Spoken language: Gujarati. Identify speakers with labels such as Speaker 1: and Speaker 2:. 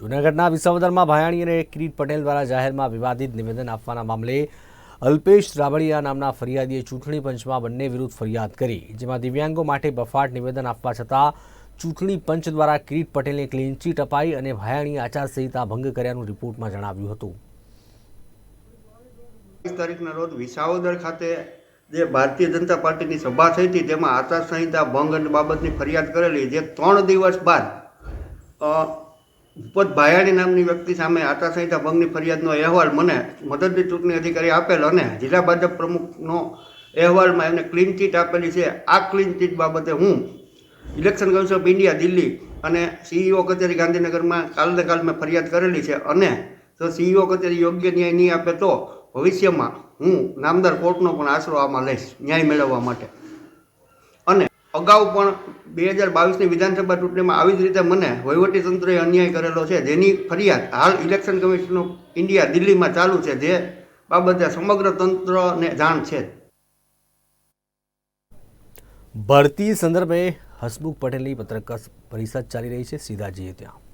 Speaker 1: જૂનાગઢના વિસાવદરમાં ભાયાણી અને કિરીટ પટેલ દ્વારા જાહેરમાં વિવાદિત નિવેદન આપવાના મામલે અલ્પેશ રાબડિયા નામના ફરિયાદીએ ચૂંટણી પંચમાં બંને વિરુદ્ધ ફરિયાદ કરી. જેમાં દિવ્યાંગો માટે બફાટ નિવેદન આપવા છતાં ચૂંટણી પંચ દ્વારા કિરીટ પટેલને ક્લીન ચીટ અપાઈ અને ભાયાણી આચારસંહિતા ભંગ કર્યાનું રિપોર્ટમાં જણાવ્યું હતું.
Speaker 2: બાવીસ તારીખના રોજ વિસાવદર ખાતે જે ભારતીય જનતા પાર્ટીની સભા થઈ હતી, તેમાં આચારસંહિતા ભંગ બાબતની ફરિયાદ કરેલી, જે ત્રણ દિવસ બાદ અ, ભાયાણી નામની વ્યક્તિ સામે આચારસંહિતા ભંગની ફરિયાદનો અહેવાલ મને મદદની ચૂંટણી અધિકારી આપેલ અને જિલ્લા ભાજપ પ્રમુખનો અહેવાલમાં એમને ક્લીન ચીટ આપેલી છે. આ ક્લીન ચીટ બાબતે હું election commission of India Delhi અને સીઈઓ કચેરી ગાંધીનગરમાં કાલને કાલ મેં ફરિયાદ કરેલી છે અને જો સીઈઓ કચેરી યોગ્ય ન્યાય નહીં આપે તો ભવિષ્યમાં હું નામદાર કોર્ટનો પણ આશરો આમાં લઈશ ન્યાય મેળવવા માટે. અને અગાઉ પણ બે હજાર બાવીસની વિધાનસભા ચૂંટણીમાં આવી જ રીતે મને વહીવટી તંત્રએ અન્યાય કરેલો છે. જેની ફરિયાદ હાલ ઇલેક્શન કમિશન ઓફ ઇન્ડિયા દિલ્હીમાં ચાલુ છે. જે બાબતે સમગ્ર તંત્રને જાણ છે.
Speaker 1: ભરતી સંદર્ભે હસમુખ પટેલની પત્રકાર પરિષદ ચાલી રહી છે. સીધા જઈએ ત્યાં.